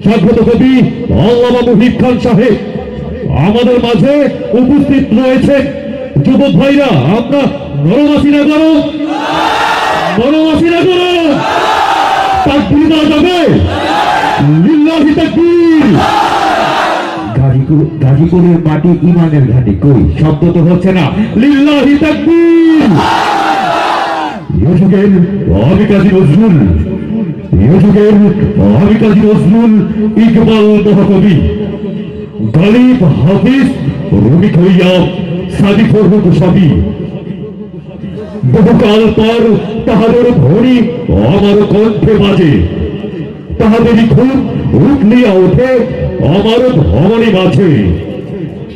স্বাগত কবি আল্লামা মুহিব খান সাহেব, আমাদের মাঝে উপস্থিত রয়েছে যুবক ভাইরা, আমরা করো। নরমাসিনা করো। তাকবীর দেওয়া যাবে। লিল্লাহি তাকবীর। গাজীপুরের মাটি ইমানের ঘাটি। কই? শব্দ তো হচ্ছে না। লিল্লাহি তাকবীর। আমি কাজী নজরুল। আমি কাজী নজরুল ইকবাল মহাকবি। গরিব হাফিজ রবি খৈয়া সাদি ফরহুদ সবই বহুকাল পর তাহাদের ধ্বনি আমার কণ্ঠে বাজে। তাহাদেরই খুব উঠলিয়া ওঠে আমার ধমনী মাঝে।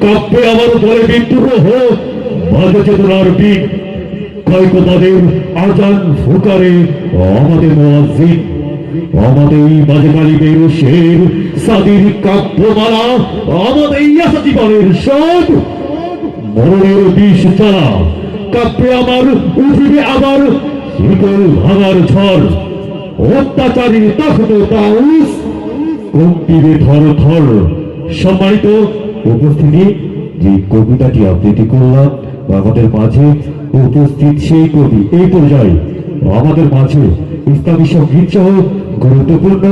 কাব্যে আমার বলে বিদ্রোহ বাজে চেতনার পিঠ। কয়কবাদের আজান ফুকারে আমাদের মসজিদ আমাদের মাঝে শের সাদির কাব্যমালা, আমাদের ইয়াসা জীবনের সব। মরণের বিষ চালা কাব্যে আমার উঠিবে আবার শীতল ভাঙার ঝড়। অত্যাচারী তখন তাউস, কম্পিবে থর থর। সম্মানিত উপস্থিতি, যে কবিতাটি আবৃত্তি করলাম আমাদের মাঝে উপস্থিত সেই কবি। এই পর্যায়ে আমাদের মাঝে ইসলামী সংগীত সহ গুরুত্বপূর্ণ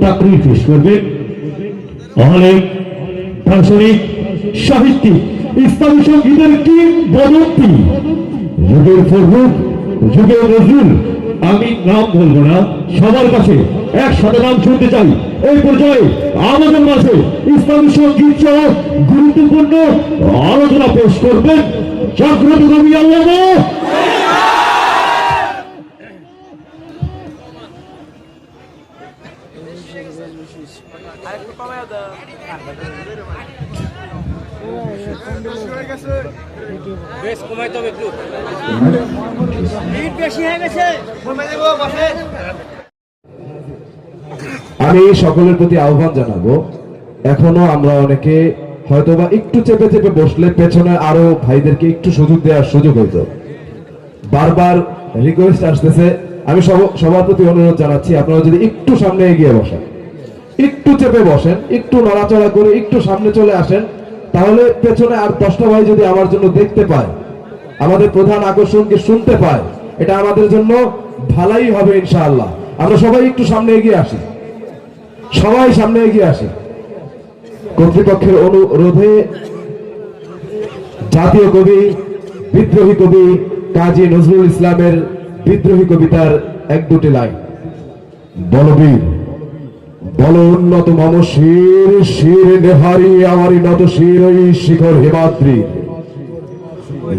চাকরি পেশ করবেন আলেম দার্শনিক, সাহিত্যিক, ইসলামী সঙ্গীতের কি বদন্তি যুগের ফররুখ যুগের নজরুল, আমি নাম বলব না, সবার কাছে একসাথে নাম শুনতে চাই। এই পর্যায়ে আমাদের মাঝে ইসলামী সংগীত সহ গুরুত্বপূর্ণ আলোচনা পেশ করবেন। জাগ্রত কবি আল্লাহ। বেশ কমাইতে হবে একটু। বেশি হয়ে গেছে। কমাই আমি সকলের প্রতি আহ্বান জানাব, এখনও আমরা অনেকে হয়তোবা একটু চেপে চেপে বসলে পেছনে আরও ভাইদেরকে একটু সুযোগ দেওয়ার সুযোগ হইতো। বারবার রিকোয়েস্ট আসতেছে। আমি সব- সবার প্রতি অনুরোধ জানাচ্ছি, আপনারা যদি একটু সামনে এগিয়ে বসেন। একটু চেপে বসেন, একটু নড়াচড়া করে একটু সামনে চলে আসেন, তাহলে পেছনে আর দশটা ভাই যদি আমার জন্য দেখতে পায়, আমাদের প্রধান আকর্ষণকে শুনতে পায়, এটা আমাদের জন্য ভালাই হবে ইনশাআল্লাহ। আমরা সবাই একটু সামনে এগিয়ে আসি। সবাই সামনে এগিয়ে আসি। কর্তৃপক্ষের অনুরোধে জাতীয় কবি, বিদ্রোহী কবি কাজী নজরুল ইসলামের বিদ্রোহী কবিতার এক দুটি লাইন। বলবীর। বল উন্নত মম শির শির নেহারি আমারই নত শির শিখর হেমাদ্রি।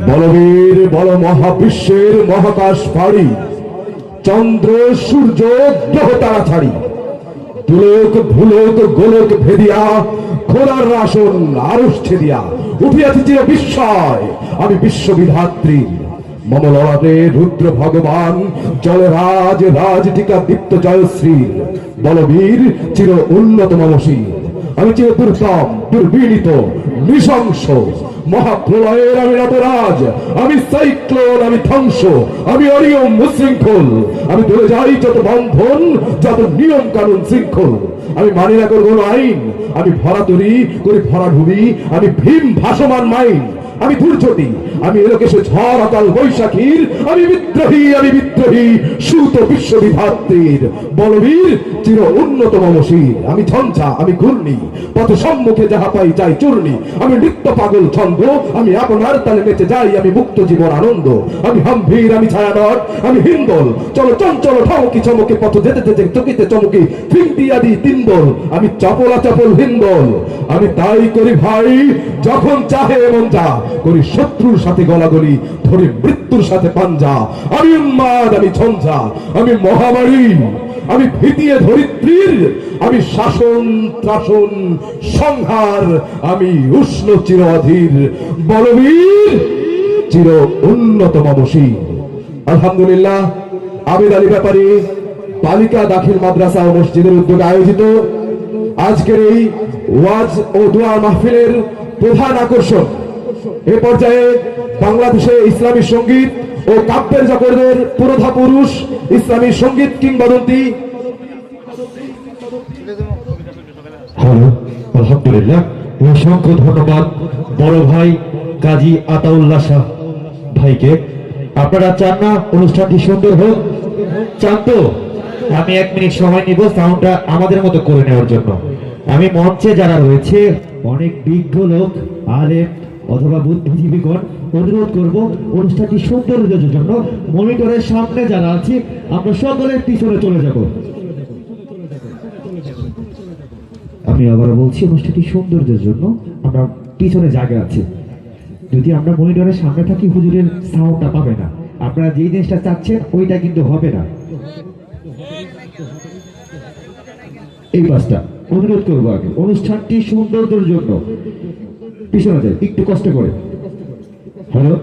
বলবীর বল মহাবিশ্বের মহাকাশ ফাড়ি চন্দ্র, সূর্য, গ্রহ তারা ছাড়ি। তুলোক ভুলোক, গোলক ভেদিয়া খোলার রাসন আরস ছেদিয়া উঠিয়াছি চির বিস্ময়, আমি বিশ্ববিধাত্রী। মম রুদ্র ভগবান, জলরাজ রাজ টিকা দীপ্ত জয়শ্রী। বলবীর চির উন্নত মমশীল আমি চির দুর্দম দুর্বিনীত নৃশংস, মহাপ্রলয়ের আমি রাজ আমি সাইক্লোন, আমি ধ্বংস, আমি অরিয়ম মুশৃঙ্খল আমি দূরে যাই যত বন্ধন, যত নিয়ম কানুন শৃঙ্খল। আমি মানি না করব আইন, আমি ভরা তরি করি ভরা ঢুবি আমি ভীম ভাসমান মাইন। আমি দুর্যোটি আমি এলোকেশে ঝড় অকাল বৈশাখীর আমি বিদ্রোহী আমি বিদ্রোহী সুত বিশ্ববিধাত্রীর বলবীর চির উন্নত মমশীর আমি ঝঞ্ঝা, আমি ঘূর্ণি, পথ সম্মুখে যাহা পাই যাই চূর্ণি। আমি নৃত্য পাগল ছন্দ, আমি আপনার তালে নেচে যাই, আমি মুক্ত জীবন আনন্দ। আমি হামভীর, আমি ছায়ানট আমি হিন্দল। চলো চঞ্চল ঠমকি চমকে, পথ যেতে যেতে চকিতে চমকি ফিংটি আদি তিনদল আমি চপলা চপল হিন্দল। আমি তাই করি ভাই, যখন চাহে এমন যা, করি শত্রুর সাথে গলাগলি, ধরে মৃত্যুর সাথে পাঞ্জা। আমি উন্মাদ আমি ঝঞ্ঝা, আমি মহামারী। আমি ভীতিয়ে ধরিত্রীর, আমি শাসন, ত্রাসন, সংহার, আমি উষ্ণ চির অধীর বলবীর, চির উন্নত মমশী আলহামদুলিল্লাহ, আবিদ আলী ব্যাপারী, বালিকা দাখিল মাদ্রাসা মসজিদের উদ্যোগে আয়োজিত আজকের এই ওয়াজ ও দোয়া মাহফিলের প্রধান আকর্ষণ এ পর্যায়ে বাংলাদেশে ইসলামী সংগীত ও কাব্যের জগতের পুরোধা পুরুষ, ইসলামী সংগীত কিংবদন্তি। অসংখ্য ধন্যবাদ বড় ভাই কাজী আতাউল্লাহ শাহ ভাইকে। আপনারা চান না অনুষ্ঠানটি সুন্দর হোক? চান তো? আমি এক মিনিট সময় নিব সাউন্ডটা আমাদের মতো করে নেওয়ার জন্য। আমি মঞ্চে যারা রয়েছে, অনেক বিজ্ঞ লোক, আলেম অথবা বুদ্ধিজীবীগণ অনুরোধ করব। অনুষ্ঠানটি সৌন্দর্যের জন্য। মনিটরের সামনে যারা আছি, আমরা সকলের পিছনে চলে যাব। আমি আবার বলছি, অনুষ্ঠানটি সৌন্দর্যের জন্য। আমরা পিছনে জায়গা আছে। যদি আমরা মনিটরের সামনে থাকি, হুজুরের সাউন্ডটা পাবে না। আপনারা যেই জিনিসটা চাচ্ছেন, ওইটা কিন্তু হবে না। এই পাঁচটা। অনুরোধ করব আগে। অনুষ্ঠানটি সৌন্দর্যের জন্য। পিছনে যায় একটু কষ্ট করে। হ্যালো?